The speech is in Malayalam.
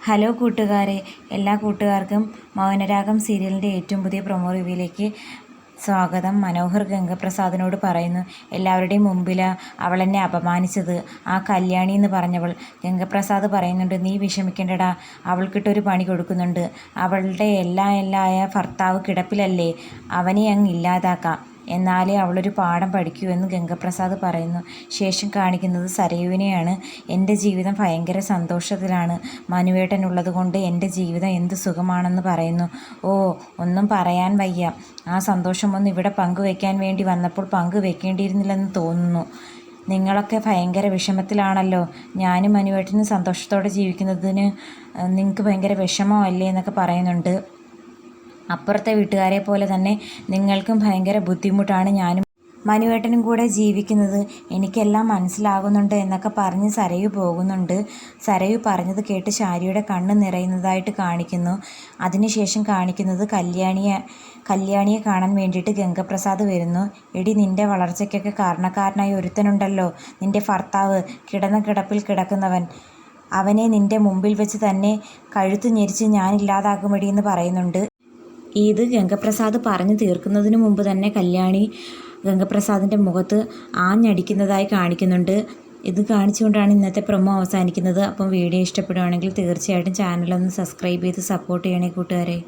ഹലോ കൂട്ടുകാരെ എല്ലാ കൂട്ടുകാർക്കും മൗനരാഗം സീരിയലിന്റെ ഏറ്റവും പുതിയ പ്രൊമോ റിവ്യൂയിലേക്ക് സ്വാഗതം. മനോഹർ ഗംഗപ്രസാദിനോട് പറയുന്നു എല്ലാവരുടെയും മുമ്പിൽ അവൾ എന്നെ അപമാനിച്ചത്. ആ കല്യാണി എന്ന് പറഞ്ഞവൾ ഗംഗപ്രസാദ് പറയുന്നുണ്ട് നീ വിഷമിക്കേണ്ടടാ അവൾക്കിട്ടൊരു പണി കൊടുക്കുന്നുണ്ട്. അവളുടെ എല്ലാ എല്ലായ ഭർത്താവ് കിടപ്പിലല്ലേ അവനെ അങ്ങ് ഇല്ലാതാക്കാം. എന്നാലേ അവളൊരു പാഠം പഠിക്കൂ എന്ന് ഗംഗപ്രസാദ് പറയുന്നു. ശേഷം കാണിക്കുന്നത് സരയുവിനെയാണ്. എന്റെ ജീവിതം ഭയങ്കര സന്തോഷത്തിലാണ്. മനുവേട്ടനുള്ളത് കൊണ്ട് എന്റെ ജീവിതം എന്ത് സുഖമാണെന്ന് പറയുന്നു. ഓ ഒന്നും പറയാൻ വയ്യ. ആ സന്തോഷമൊന്നും ഇവിടെ പങ്കുവെക്കാൻ വേണ്ടി വന്നപ്പോൾ പങ്കുവെക്കേണ്ടിയിരുന്നില്ലെന്ന് തോന്നുന്നു. നിങ്ങളൊക്കെ ഭയങ്കര വിഷമത്തിലാണല്ലോ. ഞാനും മനുവേട്ടനും സന്തോഷത്തോടെ ജീവിക്കുന്നതിന് നിങ്ങൾക്ക് ഭയങ്കര വിഷമമല്ലേ എന്നൊക്കെ പറയുന്നുണ്ട്. അപ്പുറത്തെ വീട്ടുകാരെ പോലെ തന്നെ നിങ്ങൾക്കും ഭയങ്കര ബുദ്ധിമുട്ടാണ് ഞാനും. മനുവേട്ടനും കൂടെ ജീവിക്കുന്നത് എനിക്കെല്ലാം മനസ്സിലാകുന്നുണ്ട് എന്നൊക്കെ പറഞ്ഞ് സരയു പോകുന്നുണ്ട്. സരയു പറഞ്ഞത് കേട്ട് ശാരിയുടെ കണ്ണ് നിറയുന്നതായിട്ട് കാണിക്കുന്നു. അതിനുശേഷം കാണിക്കുന്നത് കല്യാണിയെ കല്യാണിയെ കാണാൻ വേണ്ടിയിട്ട് ഗംഗപ്രസാദ് വരുന്നു. എടി നിന്റെ വളർച്ചയ്ക്കൊക്കെ കാരണക്കാരനായി ഒരുത്തനുണ്ടല്ലോ. നിന്റെ ഭർത്താവ് കിടന്ന കിടപ്പിൽ കിടക്കുന്നവൻ. അവനെ നിന്റെ മുമ്പിൽ വെച്ച് തന്നെ കഴുത്ത് ഞെരിച്ച് ഞാനില്ലാതാകുമടി എന്ന് പറയുന്നുണ്ട്. ഇത് ഗംഗപ്രസാദ് പറഞ്ഞു തീർക്കുന്നതിന് മുമ്പ് തന്നെ കല്യാണി ഗംഗപ്രസാദിന്റെ മുഖത്ത് ആഞ്ഞടിക്കുന്നതായി കാണിക്കുന്നുണ്ട്. ഇത് കാണിച്ചുകൊണ്ടാണ് ഇന്നത്തെ പ്രൊമോ അവസാനിക്കുന്നത്. അപ്പം വീഡിയോ ഇഷ്ടപ്പെടുകയാണെങ്കിൽ തീർച്ചയായിട്ടും ചാനലൊന്ന് സബ്സ്ക്രൈബ് ചെയ്ത് സപ്പോർട്ട് ചെയ്യണേ കൂട്ടുകാരെ.